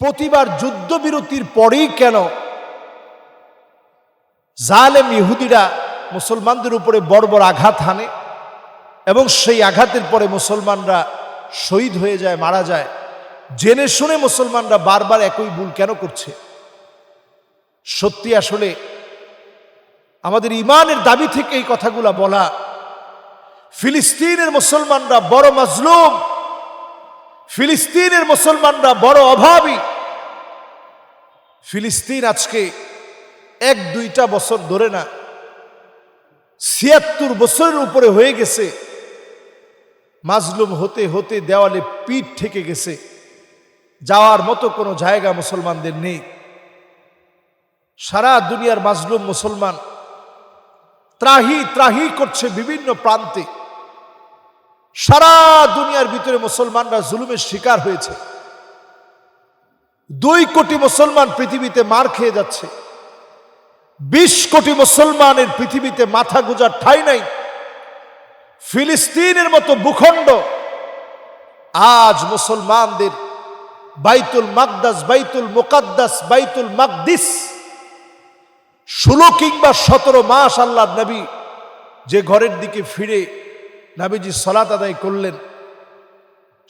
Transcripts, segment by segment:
প্রতিবার যুদ্ধবিরতির পরেই কেন জালেম ইহুদিরা মুসলমানদের উপরে বড় আঘাত হানে এবং সেই আঘাতের পরে মুসলমানরা শহীদ হয়ে যায়, মারা যায়? জেনে শুনে মুসলমানরা বারবার একই ভুল কেন করছে? সত্যি আসলে আমাদের ইমানের দাবি থেকে এই কথাগুলা বলা, ফিলিস্তিনের মুসলমানরা বড় মাজলুম। ফিলিস্তিনের মুসলমানরা বড় অভাবী। ফিলিস্তিন আজকে এক দুইটা বছর ধরে না, ছিয়াত্তর বছরের উপরে হয়ে গেছে। মাজলুম হতে হতে দেওয়ালে পিঠ ঠেকে গেছে। যাওয়ার মতো কোনো জায়গা মুসলমানদের নেই। সারা দুনিয়ার মাজলুম মুসলমান ত্রাহি ত্রাহি করছে বিভিন্ন প্রান্তে। সারা দুনিয়ার ভিতরে মুসলমানরা জুলুমের শিকার হয়েছে। দুই কোটি মুসলমান পৃথিবীতে মার খেয়ে যাচ্ছে। বিশ কোটি মুসলমানের পৃথিবীতে মাথা গুজার ঠাই নাই। ফিলিস্তিনের মতো ভূখণ্ড। আজ মুসলমানদের বাইতুল মাকদাস, বাইতুল মোকাদ্দাস, বাইতুল মাকদিস ষোলো কিংবা সতেরো মাস আল্লাহ নবী যে ঘরের দিকে ফিরে নাবিজি সলাত আদায় করলেন।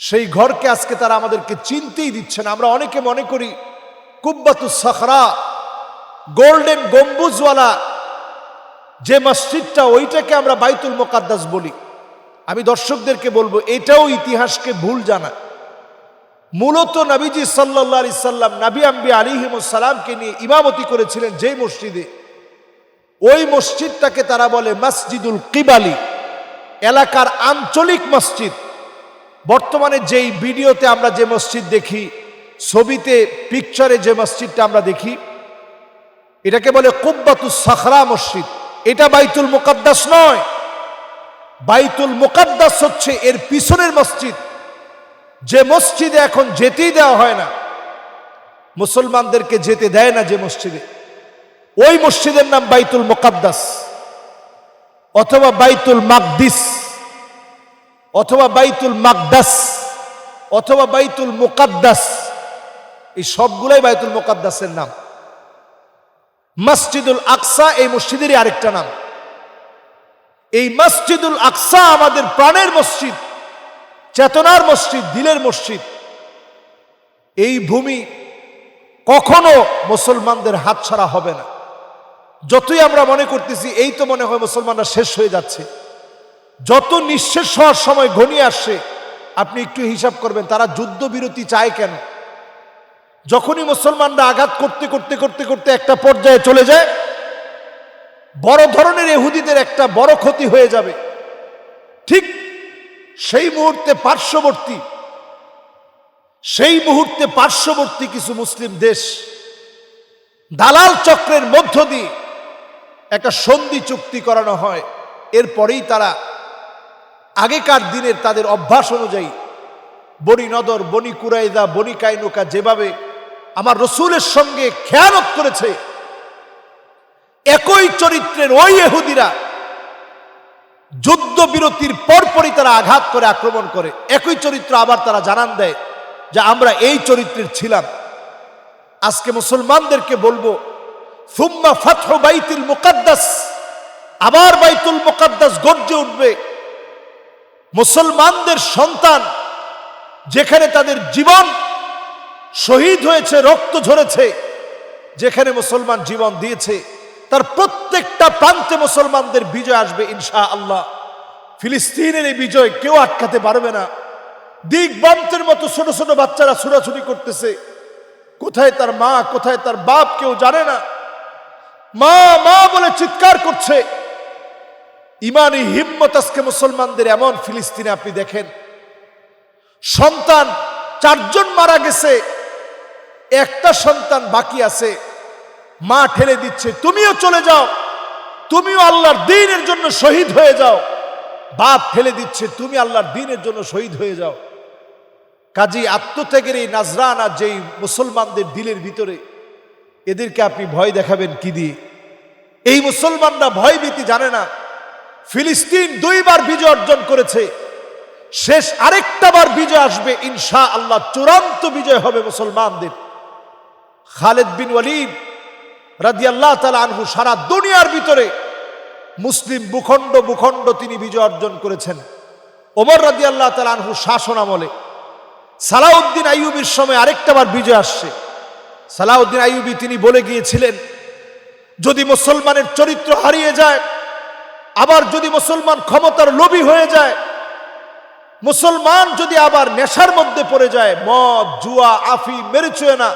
সেই ঘরকে আজকে তারা আমাদেরকে চিনতেই দিচ্ছে না। আমরা অনেকে মনে করি, কুব্বাতু সখরা, গোল্ডেন গম্বুজওয়ালা, যে মসজিদটা ওইটাকে আমরা বাইতুল মোকাদ্দাস বলি। আমি দর্শকদেরকে বলব, এটাও ইতিহাসকে ভুল জানা। মূলত নবীজি সাল্লাহ আলি সাল্লাম নাবি আম্বি আলিহিমসালামকে নিয়ে ইমামতি করেছিলেন যেই মসজিদে। ওই মসজিদটাকে তারা বলে মসজিদুল কিবালি। এলাকার আঞ্চলিক মসজিদ। বর্তমানে যেই ভিডিওতে আমরা যে মসজিদ দেখি, ছবিতে পিকচারে যে মসজিদটা আমরা দেখি, এটাকে বলে কুব্বাতু সাখরা মসজিদ। এটা বাইতুল মুকাদ্দাস নয়। বাইতুল মুকাদ্দাস হচ্ছে এর পিছনের মসজিদ। যে মসজিদে এখন যেতেই দেওয়া হয় না, মুসলমানদেরকে যেতে দেয় না যে মসজিদে। ওই মসজিদের নাম বাইতুল মুকাদ্দাস। অথবা বাইতুল মাকদিস। অথবা বাইতুল মাকদাস, অথবা বাইতুল মুকাদ্দাস, এই সবগুলাই বাইতুল মুকাদ্দাসের নাম। মসজিদুল আকসা, এই মসজিদেরই আরেকটা নাম। এই মসজিদুল আকসা আমাদের প্রাণের মসজিদ, চেতনার মসজিদ, দিলের মসজিদ। এই ভূমি কখনো মুসলমানদের হাতছাড়া হবে না। যতই আমরা মনে করতেছি, এই তো মনে হয় মুসলমানরা শেষ হয়ে যাচ্ছে। যত নিঃশেষ হওয়ার সময় ঘনিয়ে আসছে আপনি একটু হিসাব করবেন, তারা যুদ্ধবিরতি চায় কেন? যখনই মুসলমানরা আঘাত করতে করতে করতে করতে একটা পর্যায়ে চলে যায়, বড় ধরনের এহুদিদের একটা বড় ক্ষতি হয়ে যাবে। ঠিক সেই মুহূর্তে পার্শ্ববর্তী, সেই মুহূর্তে পার্শ্ববর্তী কিছু মুসলিম দেশ, দালাল চক্রের মধ্য দিয়ে একটা সন্ধি চুক্তি করানো হয়। এরপরেই তারা আগেকার দিনের তাদের অভ্যাস অনুযায়ী বনি নদর, বনি কুরাইদা, বনি কাইনুকা যেভাবে আমার রসুলের সঙ্গে খেয়ানত করেছে, একই চরিত্রের ওই এহুদিরা যুদ্ধ বিরতির পরপরই তারা আঘাত করে, আক্রমণ করে। একই চরিত্র আবার তারা জানান দেয় যে আমরা এই চরিত্রের ছিলাম। আজকে মুসলমানদেরকে বলব, সুম্মা ফাতহ বাইতুল মুকাদ্দাস। আবার বাইতুল মুকাদ্দাস গর্জে উঠবে। মুসলমানদের সন্তান যেখানে তাদের জীবন শহীদ হয়েছে, রক্ত ঝরেছে, যেখানে মুসলমান জীবন দিয়েছে, তার প্রত্যেকটা প্রান্তে মুসলমানদের বিজয় আসবে ইনশা আল্লাহ ফিলিস্তিনের এই বিজয় কেউ আটকাতে পারবে না। দিগবান্তের মতো ছোট ছোট বাচ্চারা ছুটাছুটি করতেছে। কোথায় তার মা, কোথায় তার বাপ কেউ জানে না। মা মা বলে চিৎকার করছে। ইমানি হিম্মত আজকে মুসলমানদের এমন ফিলিস্তিনে আপনি দেখেন। সন্তান, চারজন মারা গেছে, একটা সন্তান বাকি আছে। মা ঠেলে দিচ্ছে, তুমিও চলে যাও, তুমিও আল্লাহর দিনের জন্য শহীদ হয়ে যাও। বাপ ঠেলে দিচ্ছে, তুমি আল্লাহর দিনের জন্য শহীদ হয়ে যাও। কাজী আত্মত্যাগের এই নাজরানা যেই মুসলমানদের দিলের ভিতরে, এদেরকে আপনি ভয় দেখাবেন কি দিয়ে? এই মুসলমানরা ভয় ভীতি জানে না। ফিলিস্তিন দুইবার বিজয় অর্জন করেছে। শেষ আরেকটা বার বিজয় আসবে ইনশা আল্লাহ চূড়ান্ত বিজয় হবে মুসলমানদের। খালেদ বিন ওয়ালিদ রাদিয়াল্লাহ তালা আনহু সারা দুনিয়ার ভিতরে মুসলিম ভূখণ্ড ভূখণ্ড তিনি বিজয় অর্জন করেছেন। ওমর রাদিয়াল্লাহ তালা আনহু শাসন আমলে সালাউদ্দিন আইয়ুবির সময় আরেকটা বার বিজয় আসছে। সালাউদ্দিন আইয়ুবি তিনি বলে গিয়েছিলেন, যদি মুসলমানের চরিত্র হারিয়ে যায় আবার যদি মুসলমান ক্ষমতার লোভী হয়ে যায়, মুসলমান যদি আবার নেশার মধ্যে পড়ে যায়, মদ, জুয়া, আফি মেরেচুয়ে না,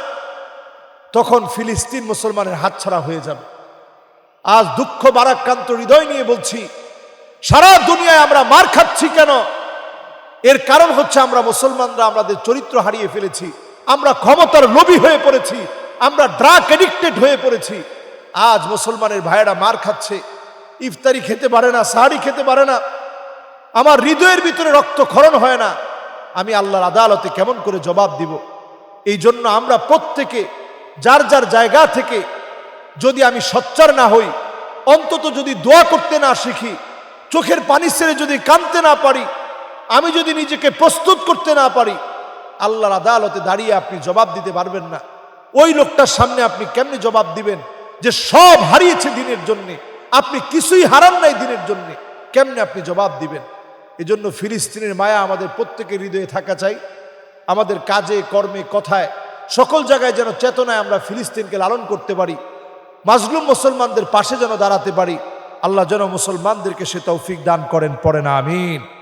তখন ফিলিস্তিন মুসলমানের হাতছাড়া হয়ে যাবে। আজ দুঃখ বারাক্রান্ত হৃদয় নিয়ে বলছি, সারা দুনিয়ায় আমরা মার খাচ্ছি কেন? এর কারণ হচ্ছে আমরা মুসলমানরা আমাদের চরিত্র হারিয়ে ফেলেছি, আমরা ক্ষমতার লোভী হয়ে পড়েছি, আমরা ড্রাগ এডিক্টেড হয়ে পড়েছি। আজ মুসলমানের ভাইয়েরা মার খাচ্ছে ইফতারি খেতে পারে না সাহারি খেতে পারে না। আমার হৃদয়ের ভিতরে রক্ত রক্তক্ষরণ হয় না। আমি আল্লাহর আদালতে কেমন করে জবাব দিব? এই জন্য আমরা প্রত্যেকে, যার যার জায়গা থেকে যদি আমি সচ্চার না হই, অন্তত যদি দোয়া করতে না শিখি, চোখের পানি ছেড়ে যদি কানতে না পারি, আমি যদি নিজেকে প্রস্তুত করতে না পারি, আল্লাহর আদালতে দাঁড়িয়ে আপনি জবাব দিতে পারবেন না। ওই লোকটার সামনে আপনি কেমনি জবাব দিবেন? যে সব হারিয়েছে দিনের জন্যে। আপনি কিছুই হারান নাই দিনের জন্য। কেমনে আপনি জবাব দিবেন? এজন্য ফিলিস্তিনের মায়া আমাদের প্রত্যেকের হৃদয়ে থাকা চাই। আমাদের কাজে, কর্মে, কথায় সকল জায়গায় যেন চেতনায় আমরা ফিলিস্তিনকে লালন করতে পারি। মাজলুম মুসলমানদের পাশে যেন দাঁড়াতে পারি। আল্লাহ যেন মুসলমানদেরকে সে তৌফিক দান করেন, পড়ে না, আমিন।